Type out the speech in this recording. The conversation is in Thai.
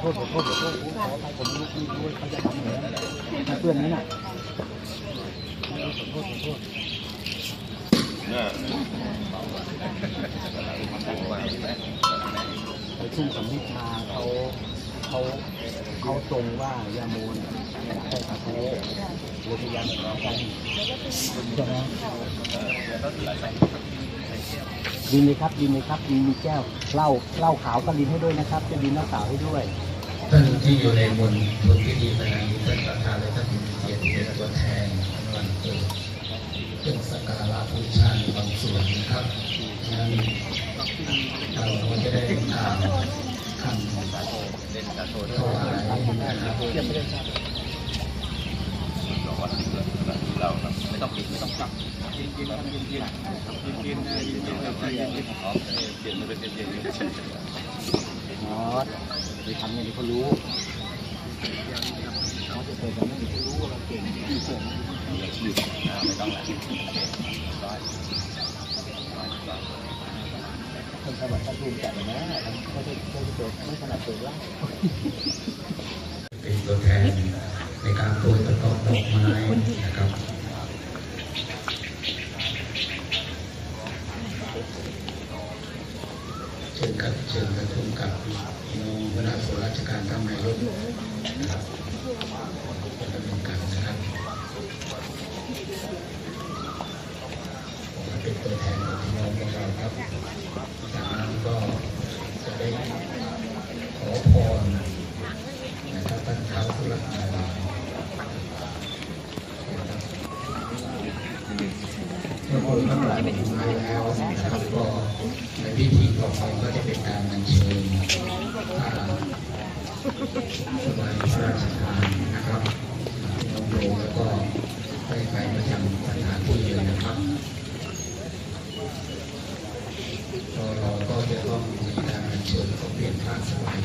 โทษขอโทษขอโทษผมขอไปผมรู้รู้รู้ว่าเขาจะทำเหมือนถ้าเพื่อนนี้น่ะขอโทษขอโทษไปชุ่มสำลิดมาเขาเขาเขาตรงว่ายาโมนอยากได้สาโทเลยยายามขอกันใช่ไหมดินเลยครับดินเลยครับดินมีแก้วเหล้าเหล้าขาวก็ดินให้ด้วยนะครับ จะดินเหล้าขาวให้ด้วย ท่านที่อยู่ในบนบนพิธีขณะนี้ท่านประธานและท่านเกียรติเป็นตัวแทนวันเกิดเครื่องสักการะบูชาในบางส่วนนะครับนั้นเราจะได้ทานคำถวายนะครับเราไม่ต้องปิดไม่ต้องกลับกินกินทำกินกินกินกินกินกินกินกินอ๋อเปลี่ยนมาเป็นเย็นเย็น อ๋อไปทำอย่างที่เขารู้เขาจะเคยกันไม่มีเขารู้ว่าเราเก่งที่เก่งไม่ต้องแล้วคนสมัยท่านภูมิใจนะเขาจะเขาจะเกิดไม่ขนาดเกิดแล้วเป็นตัวแทนในการโปรยประกอบดอกไม้นะครับ กับเชิญประชุมกับพี่น้องคณะส่วนราชการทั้งในรถนะครับจะดำเนินการนะครับผมเป็นตัวแทนของพี่น้องของเราครับจากนั้นก็จะได้ขอพรนะครับท่านเท้าสุรนารี คนทั้งหลายมาแล้วนะครับก็ในพิธีต่อไปก็จะเป็นการอัญเชิญสบายพระราชทานนะครับน้องโยมแล้วก็ได้ไปประจำสถานที่เลยนะครับก็เราก็จะต้องมีการอัญเชิญของเปลี่ยนผ้าสบาย